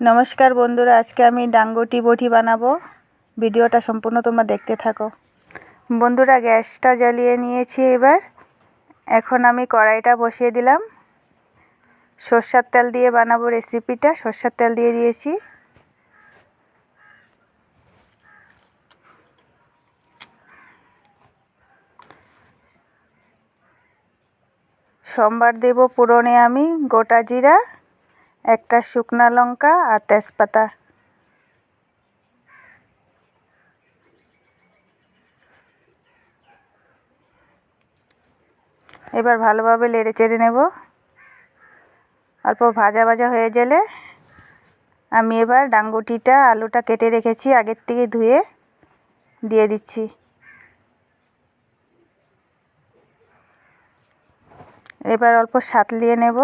নমস্কার বন্ধুরা, আজকে আমি ডাঙ্গটি বটি বানাবো। ভিডিওটা সম্পূর্ণ তোমরা দেখতে থাকো। বন্ধুরা, গ্যাসটা জ্বালিয়ে নিয়েছি এবার। এখন আমি কড়াইটা বসিয়ে দিলাম। সর্ষার তেল দিয়ে বানাবো রেসিপিটা। সর্ষার তেল দিয়ে দিয়েছি। সোমবার দেব পুরনে আমি গোটা জিরা। একটা শুকনা লঙ্কা আর তেজপাতা। এবার ভালোভাবে লেড়ে চেড়ে নেব। অল্প ভাজা ভাজা হয়ে গেলে আমি এবার ডাঙ্গুটিটা, আলুটা কেটে রেখেছি, আগের থেকে ধুয়ে দিয়ে দিচ্ছি। এবার অল্প সাতলিয়ে নেব।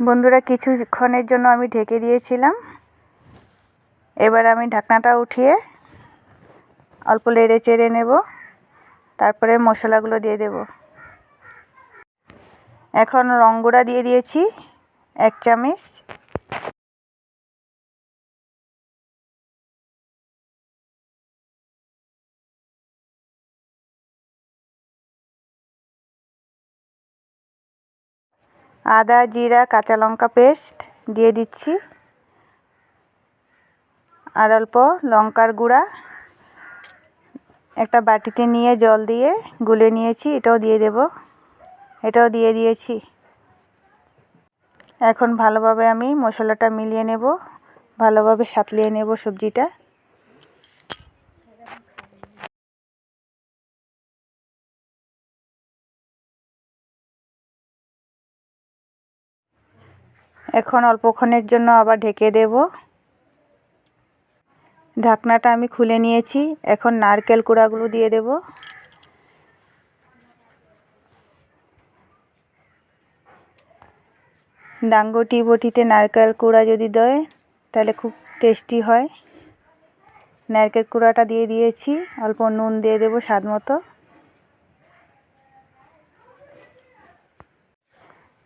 বন্ধুরা কিছুক্ষণের জন্য আমি ঢেকে দিয়েছিলাম। এবার আমি ঢাকনাটা উঠিয়ে অল্প লেড়ে চেড়ে নেব। তারপরে মশলাগুলো দিয়ে দেব। এখন রঙ দিয়ে দিয়েছি এক চামচ। আদা, জিরা, কাঁচা লঙ্কা পেস্ট দিয়ে দিচ্ছি। আর অল্প লঙ্কার গুঁড়া। একটা বাটিতে নিয়ে জল দিয়ে গুলে নিয়েছি, এটাও দিয়ে দেব। এটাও দিয়ে দিয়েছি। এখন ভালোভাবে আমি মশলাটা মিলিয়ে নেব, ভালোভাবে সাতলিয়ে নেব সবজিটা। এখন অল্পক্ষণের জন্য আবার ঢেকে দেব। ঢাকনাটা আমি খুলে নিয়েছি। এখন নারকেল কুড়াগুলো দিয়ে দেব। ডাঙ্গটি বটিতে নারকেল কুড়া যদি দেয়, তাহলে খুব টেস্টি হয়। নারকেল কুড়াটা দিয়ে দিয়েছি। অল্প নুন দিয়ে দেবো স্বাদ মতো।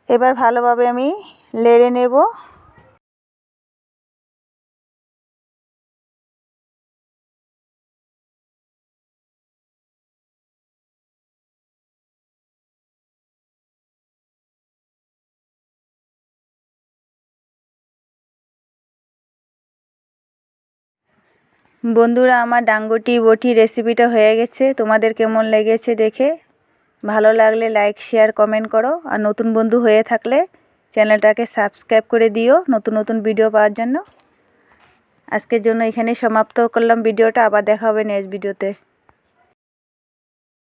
এবার ভালোভাবে আমি লেড়ে নেব। বন্ধুরা, আমার ডাঙ্গটি বটি রেসিপিটা হয়ে গেছে। তোমাদের কেমন লেগেছে দেখে? ভালো লাগলে লাইক, শেয়ার, কমেন্ট করো। আর নতুন বন্ধু হয়ে থাকলে চ্যানেলটাকে সাবস্ক্রাইব করে দিও নতুন নতুন ভিডিও পাওয়ার জন্য। আজকের জন্য এখানেই সমাপ্ত করলাম। ভিডিওটা আবার দেখা হবে নেক্সট ভিডিওতে